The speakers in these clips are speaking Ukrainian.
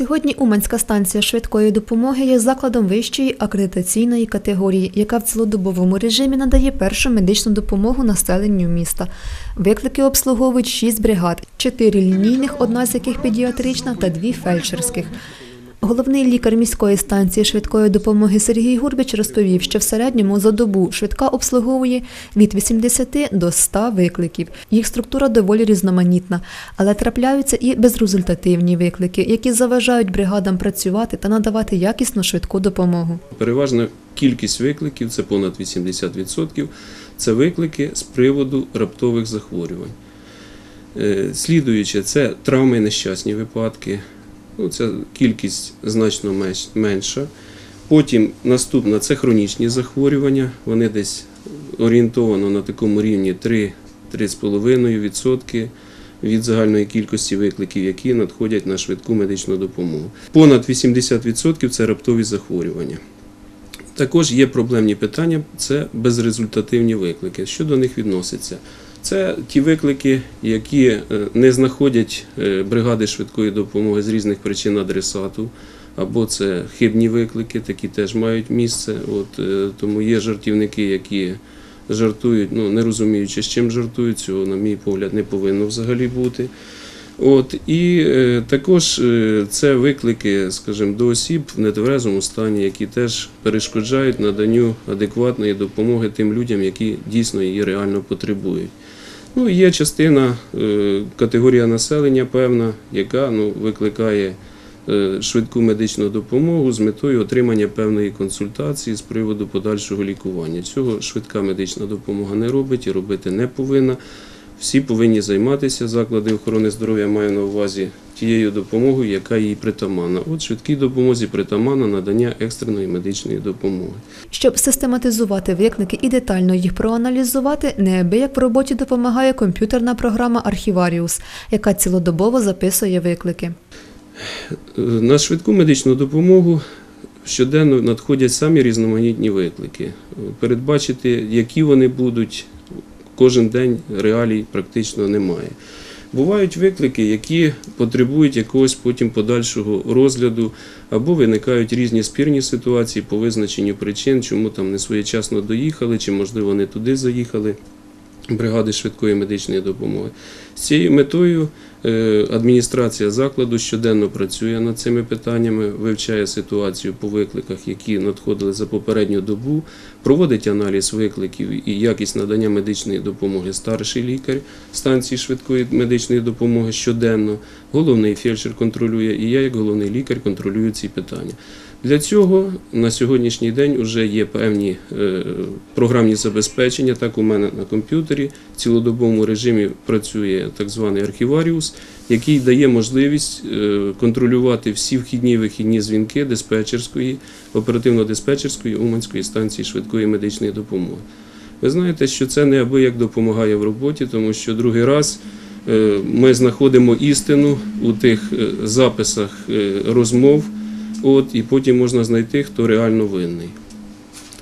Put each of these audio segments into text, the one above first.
Сьогодні Уманська станція швидкої допомоги є закладом вищої акредитаційної категорії, яка в цілодобовому режимі надає першу медичну допомогу населенню міста. Виклики обслуговують шість бригад, чотири лінійних, одна з яких педіатрична, та дві фельдшерських. Головний лікар міської станції швидкої допомоги Сергій Гурбич розповів, що в середньому за добу швидка обслуговує від 80 до 100 викликів. Їх структура доволі різноманітна, але трапляються і безрезультативні виклики, які заважають бригадам працювати та надавати якісну швидку допомогу. Переважна кількість викликів, це понад 80%, це виклики з приводу раптових захворювань. Е, Слідуюче, це травми нещасні випадки. Ну, ця кількість значно менша. Потім наступна це хронічні захворювання. Вони десь орієнтовано на такому рівні 3-3,5% від загальної кількості викликів, які надходять на швидку медичну допомогу. Понад 80% це раптові захворювання. Також є проблемні питання, це безрезультативні виклики. Що до них відноситься? Це ті виклики, які е, не знаходять е, бригади швидкої допомоги з різних причин адресату, або це хибні виклики, такі теж мають місце. От, е, тому є жартівники, які жартують, ну не розуміючи, з чим жартують, цього, на мій погляд, не повинно взагалі бути. От, і е, також е, це виклики, скажімо, до осіб в нетверезому стані, які теж перешкоджають наданню адекватної допомоги тим людям, які дійсно її реально потребують. Ну, є частина, е, категорія населення певна, яка ну, викликає швидку медичну допомогу з метою отримання певної консультації з приводу подальшого лікування. Цього швидка медична допомога не робить і робити не повинна. Всі повинні займатися заклади охорони здоров'я, маю на увазі тією допомогою, яка їй притаманна. От швидкій допомозі притаманна надання екстреної медичної допомоги. Щоб систематизувати виклики і детально їх проаналізувати, неабияк в роботі допомагає комп'ютерна програма Архіваріус, яка цілодобово записує виклики. Е, На швидку медичну допомогу щоденно надходять самі різноманітні виклики. Передбачити, які вони будуть, кожен день реалій практично немає. Бувають виклики, які потребують якогось потім подальшого розгляду, або виникають різні спірні ситуації по визначенню причин, чому там не своєчасно доїхали, чи можливо не туди заїхали бригади швидкої медичної допомоги. З цією метою адміністрація закладу щоденно працює над цими питаннями, вивчає ситуацію по викликах, які надходили за попередню добу, проводить аналіз викликів і якість надання медичної допомоги старший лікар станції швидкої медичної допомоги щоденно. Головний фельдшер контролює, і я, як головний лікар, контролюю ці питання. Для цього на сьогоднішній день вже є певні е, програмні забезпечення. Так, у мене на комп'ютері цілодобовому режимі працює так званий архіваріус, який дає можливість е, контролювати всі вхідні вихідні дзвінки диспетчерської, оперативно-диспетчерської Уманської станції швидкої медичної допомоги. Ви знаєте, що це неабияк допомагає в роботі, тому що другий раз е, ми знаходимо істину у тих е, записах розмов. От, і потім можна знайти, хто реально винний.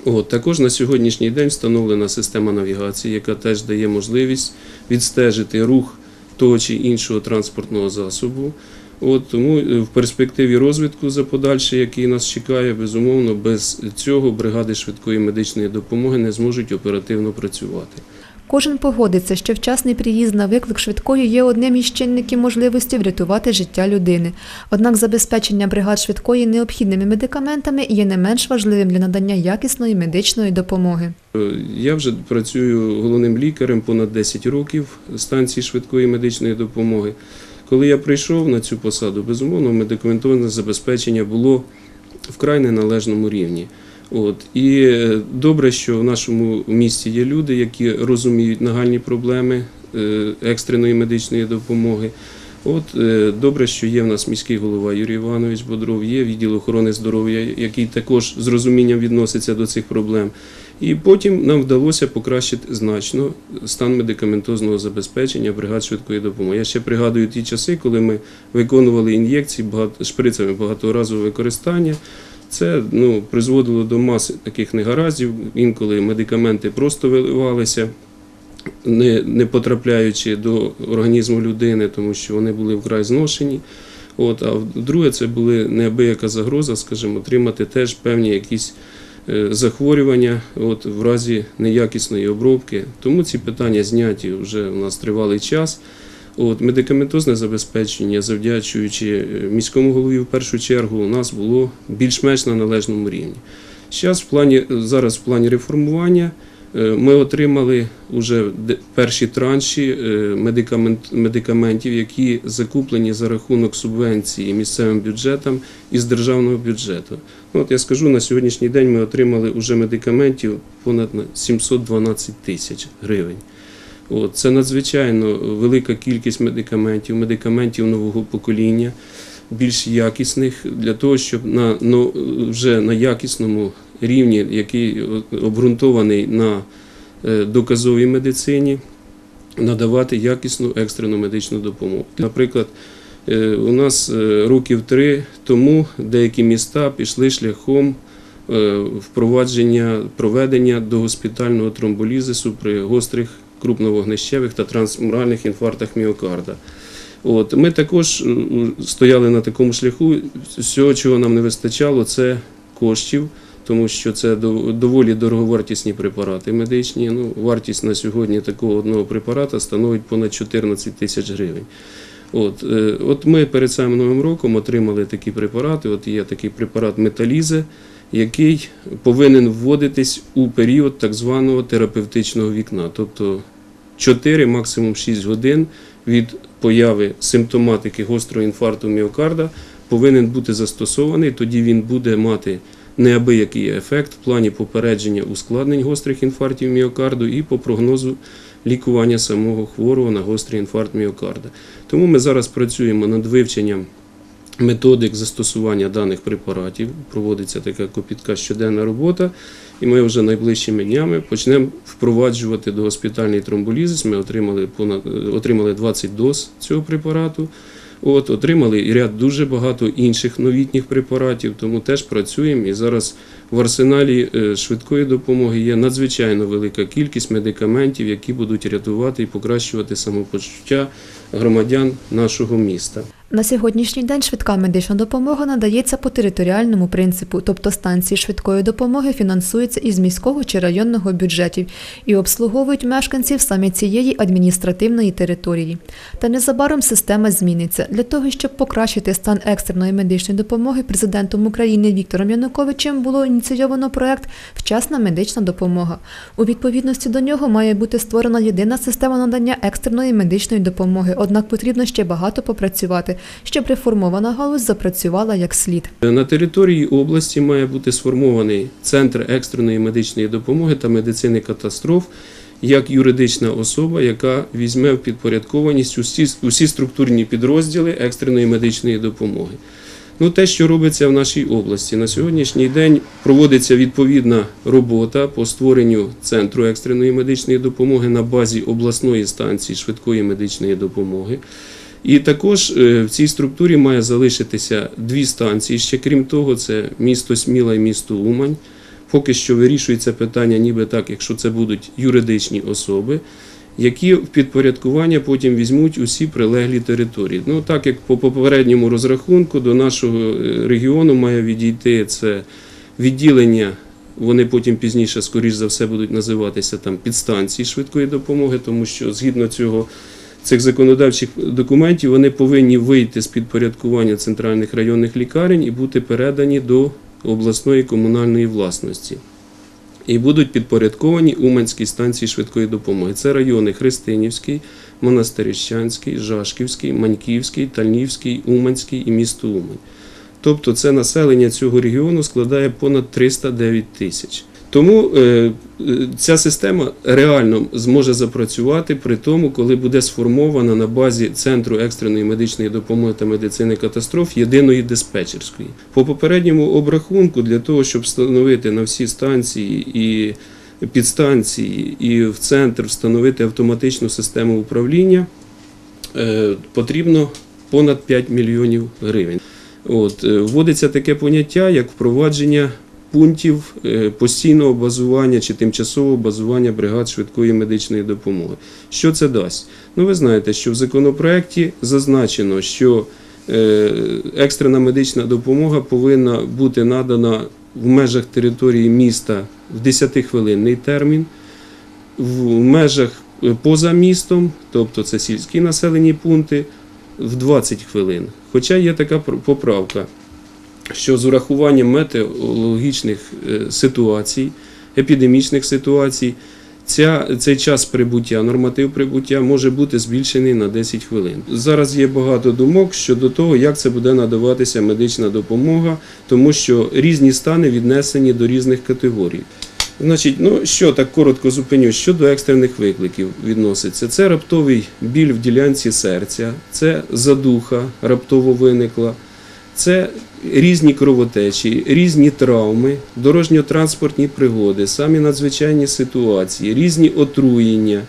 От, також на сьогоднішній день встановлена система навігації, яка теж дає можливість відстежити рух того чи іншого транспортного засобу. От, тому е, в перспективі розвитку за подальше, який нас чекає, безумовно, без цього бригади швидкої медичної допомоги не зможуть оперативно працювати. Кожен погодиться, що вчасний приїзд на виклик швидкої є одним із чинників можливості врятувати життя людини. Однак забезпечення бригад швидкої необхідними медикаментами є не менш важливим для надання якісної медичної допомоги. Е, Я вже працюю головним лікарем понад 10 років станції швидкої медичної допомоги. Коли я прийшов на цю посаду, безумовно, медикаментозне забезпечення було вкрай неналежному рівні. От і е, добре, що в нашому місті є люди, які розуміють нагальні проблеми е, екстреної медичної допомоги. От е, добре, що є в нас міський голова Юрій Іванович Бодров, є відділ охорони здоров'я, який також з розумінням відноситься до цих проблем. І потім нам вдалося покращити значно стан медикаментозного забезпечення бригад швидкої допомоги. Я ще пригадую ті часи, коли ми виконували ін'єкції шприцями багаторазового використання. Це ну, призводило до маси таких негараздів. Інколи медикаменти просто виливалися, не, не потрапляючи до організму людини, тому що вони були вкрай зношені. От, а друге, це були неабияка загроза, скажімо, отримати теж певні якісь е, захворювання от, в разі неякісної обробки. Тому ці питання зняті вже у нас тривалий час. От, медикаментозне забезпечення, завдячуючи е, міському голові в першу чергу, у нас було більш-менш на належному рівні. Зараз в плані, зараз в плані реформування е, ми отримали вже перші транші е, медикамент, медикаментів, які закуплені за рахунок субвенції місцевим бюджетам із державного бюджету. Ну, от я скажу, на сьогоднішній день ми отримали вже медикаментів понад на 712 тисяч гривень. Це надзвичайно велика кількість медикаментів, медикаментів нового покоління, більш якісних, для того, щоб на, ну, вже на якісному рівні, який обґрунтований на е, доказовій медицині, надавати якісну екстрену медичну допомогу. Наприклад, е, у нас е, років три тому деякі міста пішли шляхом впровадження проведення догоспітального тромболізису при гострих крупновогнищевих та трансмуральних інфарктах міокарда. От, ми також стояли на такому шляху. Всього, чого нам не вистачало, це коштів, тому що це доволі дороговартісні препарати медичні. Ну, вартість на сьогодні такого одного препарата становить понад 14 тисяч гривень. От, е, от ми перед самим новим роком отримали такі препарати. От є такий препарат Металізе, який повинен вводитись у період так званого терапевтичного вікна, тобто 4, максимум 6 годин від появи симптоматики гострого інфаркту міокарда повинен бути застосований, тоді він буде мати неабиякий ефект в плані попередження ускладнень гострих інфарктів міокарду і по прогнозу лікування самого хворого на гострий інфаркт міокарда. Тому ми зараз працюємо над вивченням методик застосування даних препаратів. Проводиться така копітка щоденна робота, і ми вже найближчими днями почнемо впроваджувати до госпітальний тромболізис. Ми отримали понад отримали 20 доз цього препарату. От, отримали і ряд дуже багато інших новітніх препаратів, тому теж працюємо. І зараз в арсеналі е, швидкої допомоги є надзвичайно велика кількість медикаментів, які будуть рятувати і покращувати самопочуття громадян нашого міста. На сьогоднішній день швидка медична допомога надається по територіальному принципу, тобто станції швидкої допомоги фінансуються із міського чи районного бюджетів і обслуговують мешканців саме цієї адміністративної території. Та незабаром система зміниться. Для того, щоб покращити стан екстреної медичної допомоги, президентом України Віктором Януковичем було ініційовано проект Вчасна медична допомога. У відповідності до нього має бути створена єдина система надання екстреної медичної допомоги, однак потрібно ще багато попрацювати, щоб реформована галузь запрацювала як слід. На території області має бути сформований центр екстреної медичної допомоги та медицини катастроф як юридична особа, яка візьме в підпорядкованість усі, усі структурні підрозділи екстреної медичної допомоги. Ну, те, що робиться в нашій області, на сьогоднішній день проводиться відповідна робота по створенню центру екстреної медичної допомоги на базі обласної станції швидкої медичної допомоги. І також е, в цій структурі має залишитися дві станції. Ще крім того, це місто Сміла і місто Умань. Поки що вирішується питання, ніби так, якщо це будуть юридичні особи, які в підпорядкування потім візьмуть усі прилеглі території. Ну так як по попередньому розрахунку до нашого е, регіону має відійти це відділення. Вони потім пізніше, скоріш за все, будуть називатися там підстанції швидкої допомоги, тому що згідно цього цих законодавчих документів вони повинні вийти з підпорядкування центральних районних лікарень і бути передані до обласної комунальної власності. І будуть підпорядковані Уманській станції швидкої допомоги. Це райони Христинівський, Монастирищанський, Жашківський, Маньківський, Тальнівський, Уманський і місто Умань. Тобто це населення цього регіону складає понад 309 тисяч. Тому е, е, ця система реально зможе запрацювати при тому, коли буде сформована на базі Центру екстреної медичної допомоги та медицини катастроф єдиної диспетчерської. По попередньому обрахунку, для того, щоб встановити на всі станції і підстанції, і в центр встановити автоматичну систему управління, е, потрібно понад 5 мільйонів гривень. От, вводиться таке поняття, як впровадження пунктів е, постійного базування чи тимчасового базування бригад швидкої медичної допомоги. Що це дасть? Ну, ви знаєте, що в законопроекті зазначено, що е, екстрена медична допомога повинна бути надана в межах території міста в 10-хвилинний термін, в межах е, поза містом, тобто це сільські населені пункти, в 20 хвилин. Хоча є така пр- поправка, що з урахуванням метеорологічних е, ситуацій, епідемічних ситуацій, ця, цей час прибуття, норматив прибуття може бути збільшений на 10 хвилин. Зараз є багато думок щодо того, як це буде надаватися медична допомога, тому що різні стани віднесені до різних категорій. Значить, ну що так коротко зупиню, що до екстрених викликів відноситься. Це раптовий біль в ділянці серця, це задуха раптово виникла, це різні кровотечі, різні травми, дорожньо-транспортні пригоди, самі надзвичайні ситуації, різні отруєння.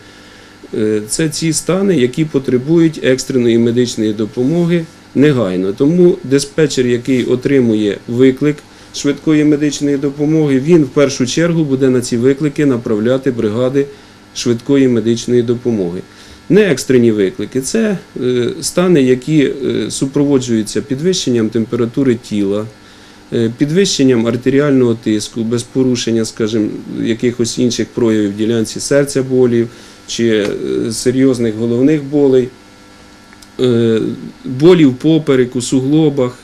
Е, Це ці стани, які потребують екстреної медичної допомоги негайно. Тому диспетчер, який отримує виклик швидкої медичної допомоги, він в першу чергу буде на ці виклики направляти бригади швидкої медичної допомоги. Не екстрені виклики, це е, стани, які е, супроводжуються підвищенням температури тіла, е, підвищенням артеріального тиску, без порушення, скажімо, якихось інших проявів ділянці серця болів чи серйозних головних болей, болів поперек, у суглобах.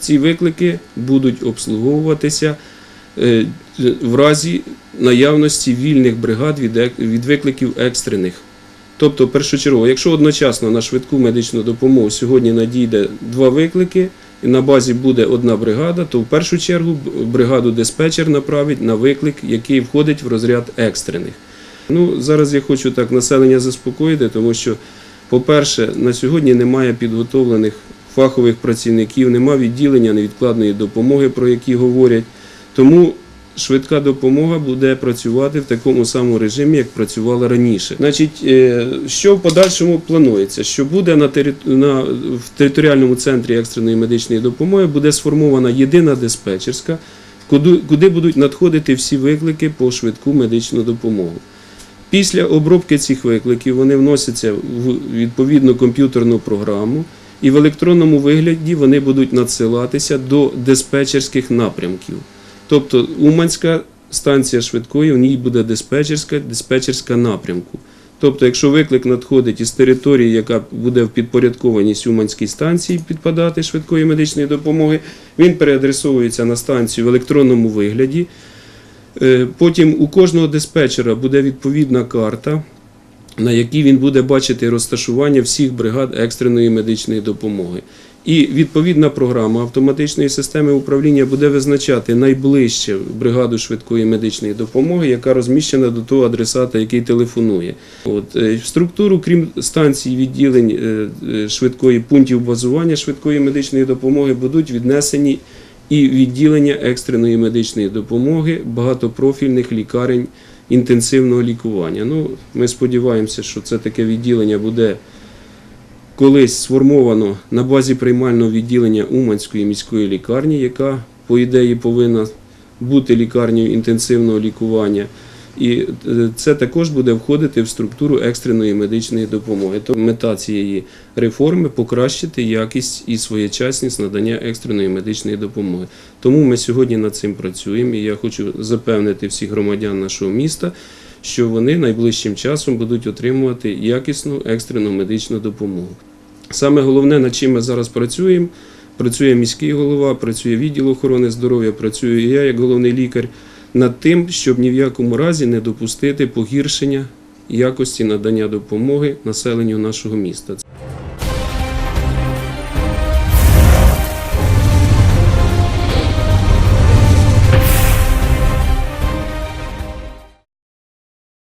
Ці виклики будуть обслуговуватися в разі наявності вільних бригад від викликів екстрених. Тобто, першочергово, якщо одночасно на швидку медичну допомогу сьогодні надійде два виклики, і на базі буде одна бригада, то в першу чергу бригаду диспетчер направить на виклик, який входить в розряд екстрених. Ну, зараз я хочу так населення заспокоїти, тому що, по-перше, на сьогодні немає підготовлених фахових працівників, немає відділення невідкладної допомоги, про які говорять. Тому швидка допомога буде працювати в такому самому режимі, як працювала раніше. Значить, е, що в подальшому планується? Що буде на, на в територіальному центрі екстреної медичної допомоги буде сформована єдина диспетчерська, куди, куди будуть надходити всі виклики по швидку медичну допомогу. Після обробки цих викликів вони вносяться в відповідну комп'ютерну програму, і в електронному вигляді вони будуть надсилатися до диспетчерських напрямків. Тобто Уманська станція швидкої, в ній буде диспетчерська, диспетчерська напрямку. Тобто, якщо виклик надходить із території, яка буде в підпорядкованість Уманській станції підпадати швидкої медичної допомоги, він переадресовується на станцію в електронному вигляді. Е, Потім у кожного диспетчера буде відповідна карта, на якій він буде бачити розташування всіх бригад екстреної медичної допомоги. І відповідна програма автоматичної системи управління буде визначати найближче бригаду швидкої медичної допомоги, яка розміщена до того адресата, який телефонує. От е, в структуру, крім станцій відділень е, е, швидкої пунктів базування швидкої медичної допомоги, будуть віднесені і відділення екстреної медичної допомоги багатопрофільних лікарень інтенсивного лікування. Ну, ми сподіваємося, що це таке відділення буде колись сформовано на базі приймального відділення Уманської міської лікарні, яка, по ідеї, повинна бути лікарнею інтенсивного лікування. І е, це також буде входити в структуру екстреної медичної допомоги. То мета цієї реформи покращити якість і своєчасність надання екстреної медичної допомоги. Тому ми сьогодні над цим працюємо. І я хочу запевнити всіх громадян нашого міста, що вони найближчим часом будуть отримувати якісну екстрену медичну допомогу. Саме головне, над чим ми зараз працюємо, працює міський голова, працює відділ охорони здоров'я, працюю і я як головний лікар над тим, щоб ні в якому разі не допустити погіршення якості надання допомоги населенню нашого міста.